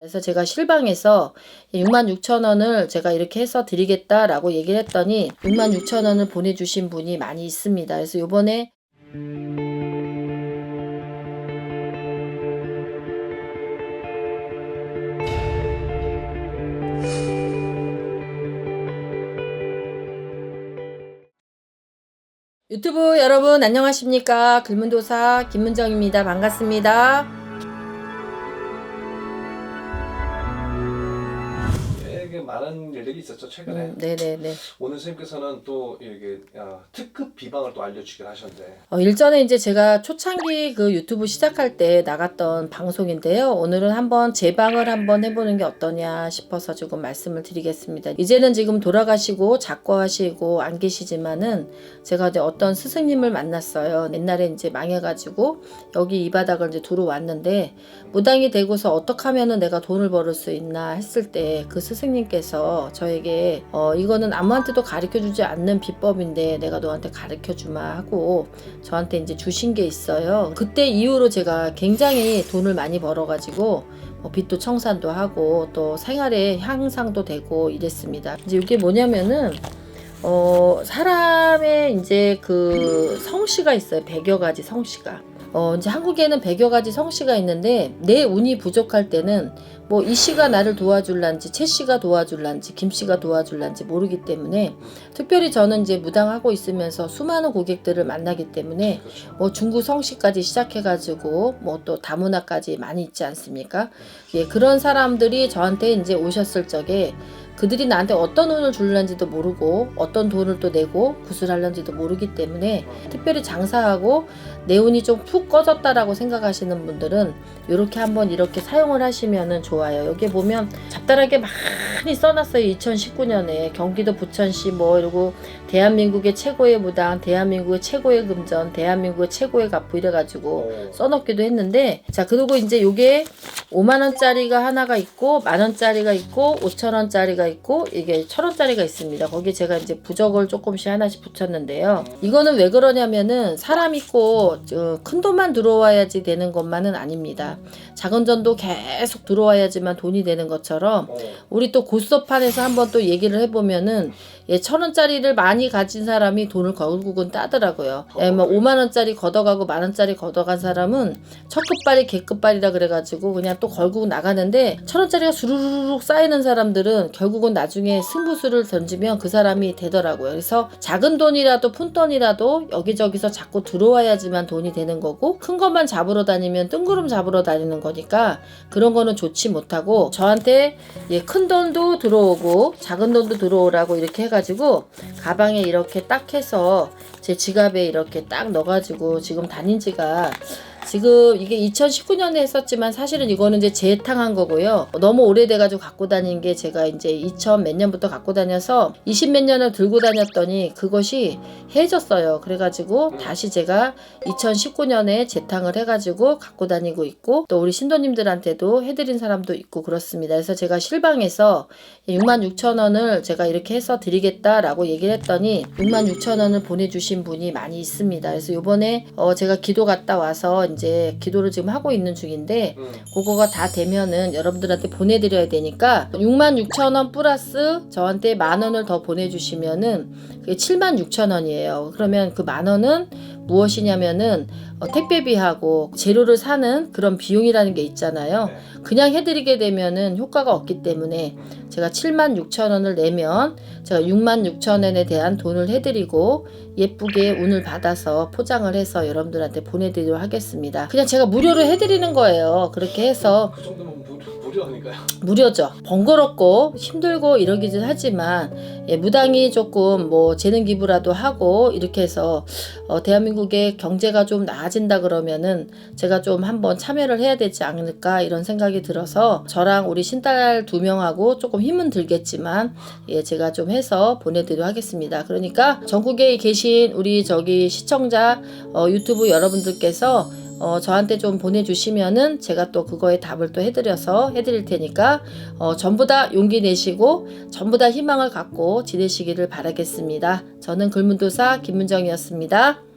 그래서 제가 실방에서 66,000원을 제가 이렇게 해서 드리겠다라고 얘기를 했더니 66,000원을 보내주신 분이 많이 있습니다. 그래서 요번에 유튜브 여러분 안녕하십니까? 글문도사 김문정입니다. 반갑습니다 많은 일들이 있었죠 최근에 음, 네네네 오늘 선생님께서는 또 이게 아, 특급 비방을 또 알려주기로 하셨는데 어, 일전에 이제 제가 초창기 그 유튜브 시작할 때 나갔던 방송인데요. 오늘은 한번 재방을 한번 해보는 게 어떠냐 싶어서 조금 말씀을 드리겠습니다. 이제는 지금 돌아가시고 작고하시고 안 계시지만은 제가 이제 어떤 스승님을 만났어요. 옛날에 이제 망해가지고 여기 이 바닥을 이제 들어왔는데 무당이 되고서 어떻게 하면은 내가 돈을 벌을 수 있나 했을 때 그 스승님께 서 저에게 어, 이거는 아무한테도 가르쳐 주지 않는 비법인데 내가 너한테 가르쳐 주마 하고 저한테 이제 주신 게 있어요. 그때 이후로 제가 굉장히 돈을 많이 벌어가지고 뭐 빚도 청산도 하고 또 생활의 향상도 되고 이랬습니다. 이제 이게 뭐냐면은 어 사람의 이제 그 성씨가 있어요. 100여 가지 성씨가. 어 이제 한국에는 100여 가지 성씨가 있는데 내 운이 부족할 때는 뭐 이 씨가 나를 도와줄란지 채 씨가 도와줄란지 김 씨가 도와줄란지 모르기 때문에 특별히 저는 이제 무당하고 있으면서 수많은 고객들을 만나기 때문에 그렇죠. 뭐 중구 성씨까지 시작해가지고 뭐 또 다문화까지 많이 있지 않습니까? 예 그런 사람들이 저한테 이제 오셨을 적에 그들이 나한테 어떤 운을 줄는지도 모르고 어떤 돈을 또 내고 구슬하려는지도 모르기 때문에 특별히 장사하고 내 운이 좀 푹 꺼졌다라고 생각하시는 분들은 이렇게 한번 이렇게 사용을 하시면은 좋아요. 여기 보면 잡다하게 많이 써놨어요. 2019년에 경기도 부천시 뭐 이러고 대한민국의 최고의 무당, 대한민국의 최고의 금전, 대한민국의 최고의 가부 이래가지고 어, 써놓기도 했는데 자 그리고 이제 요게 5만 원짜리가 하나가 있고 만 원짜리가 있고 5천 원짜리가 있고 이게 천 원짜리가 있습니다. 거기 제가 이제 부적을 조금씩 하나씩 붙였는데요. 이거는 왜 그러냐면은 사람 있고 어, 큰 돈만 들어와야지 되는 것만은 아닙니다. 작은 돈도 계속 들어와야지만 돈이 되는 것처럼 어, 우리 또 고스톱판에서 한번 또 얘기를 해보면은 예, 천 원짜리를 많이 가진 사람이 돈을 결국은 따더라고요. 예, 뭐 5만 원짜리 걷어가고 만 원짜리 걷어간 사람은 첫 끝발이 개끝발이라 그래가지고 그냥 또 결국 나가는데 천 원짜리가 수르륵 쌓이는 사람들은 결국은 나중에 승부수를 던지면 그 사람이 되더라고요. 그래서 작은 돈이라도 푼 돈이라도 여기저기서 자꾸 들어와야지만 돈이 되는 거고 큰 것만 잡으러 다니면 뜬구름 잡으러 다니는 거니까 그런 거는 좋지 못하고 저한테 예, 큰 돈도 들어오고 작은 돈도 들어오라고 이렇게 해가지고 가방에 이렇게 딱 해서 제 지갑에 이렇게 딱 넣어가지고 지금 다닌 지가 지금 이게 2019년에 했었지만 사실은 이거는 이제 재탕한 거고요. 너무 오래돼가지고 갖고 다닌 게 제가 이제 2000 몇 년부터 갖고 다녀서 20 몇 년을 들고 다녔더니 그것이 해졌어요. 그래가지고 다시 제가 2019년에 재탕을 해가지고 갖고 다니고 있고 또 우리 신도님들한테도 해드린 사람도 있고 그렇습니다. 그래서 제가 실방에서 66,000원을 제가 이렇게 해서 드리겠다라고 얘기를 했더니 66,000원을 보내주신 분이 많이 있습니다. 그래서 요번에 어 제가 기도 갔다 와서 이제 기도를 지금 하고 있는 중인데 음, 그거가 다 되면은 여러분들한테 보내드려야 되니까 66,000원 플러스 저한테 만 원을 더 보내주시면은 그게 76,000원이에요. 그러면 그 만 원은 무엇이냐면은 어, 택배비하고 재료를 사는 그런 비용이라는 게 있잖아요. 네. 그냥 해드리게 되면은 효과가 없기 때문에 제가 7만 6천 원을 내면 제가 6만 6천 원에 대한 돈을 해드리고 예쁘게 운을 받아서 포장을 해서 여러분들한테 보내드리도록 하겠습니다. 그냥 제가 무료로 해드리는 거예요. 그렇게 해서 그 무, 무료니까요. 무료죠. 번거롭고 힘들고 이러기는 하지만 예, 무당이 조금 뭐 재능 기부라도 하고 이렇게 해서 어, 대한민국의 경제가 좀 나아진다 그러면은 제가 좀 한번 참여를 해야 되지 않을까 이런 생각이 들어서 저랑 우리 신딸 두 명하고 조금 힘은 들겠지만 예, 제가 좀 해서 보내드리도록 하겠습니다. 그러니까 전국에 계신 우리 저기 시청자 어, 유튜브 여러분들께서 어, 저한테 좀 보내주시면은 제가 또 그거에 답을 또 해드려서 해드릴 테니까 어, 전부 다 용기 내시고 전부 다 희망을 갖고 지내시기를 바라겠습니다. 저는 글문도사 김문정이었습니다.